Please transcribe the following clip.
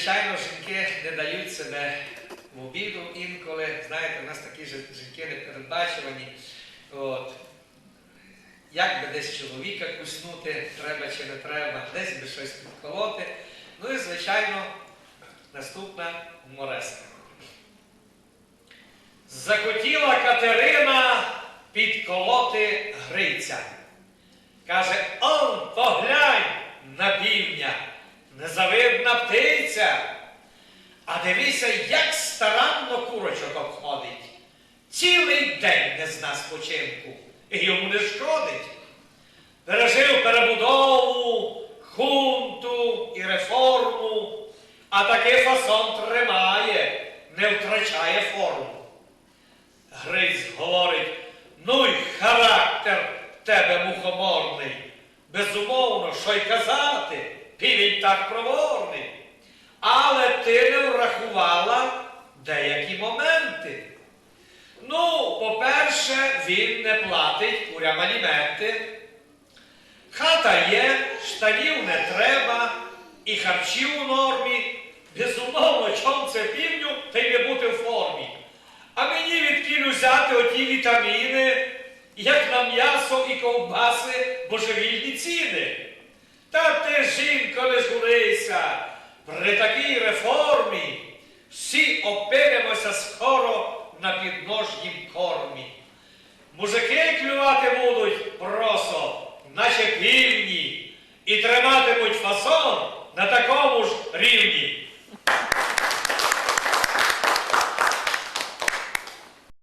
звичайно, жінки не дають себе в обіду інколи. Знаєте, у нас такі жі- жінки непередбачувані. От. Як би десь чоловіка куснути, треба чи не треба, десь би щось підколоти. Ну і, звичайно, наступна гумореска. Захотіла Катерина підколоти Гриця. Каже, он поглянь на півня, незавидна птиця. А дивися, як старанно курочок обходить. Цілий день не зна спочинку, і йому не шкодить. Пережив перебудову, хунту і реформу, а такий фасон тримає, не втрачає форму. Гриць говорить, ну й характер тебе мухоморний. Безумовно, що й казати, півень так проворний. Але ти не врахувала деякі моменти. Ну, по-перше, він не платить курям аліменти. Хата є, штанів не треба, і харчів у нормі. Безумовно, чом це півню, та й не бути в формі. А мені відкіль взяти оті вітаміни, як на м'ясо і ковбаси божевільні ціни. Та ти, жінко, не журися, при такій реформі всі опинимося скоро на підножнім кормі. Мужики клювати будуть просто, наче півні, і триматимуть фасон на такому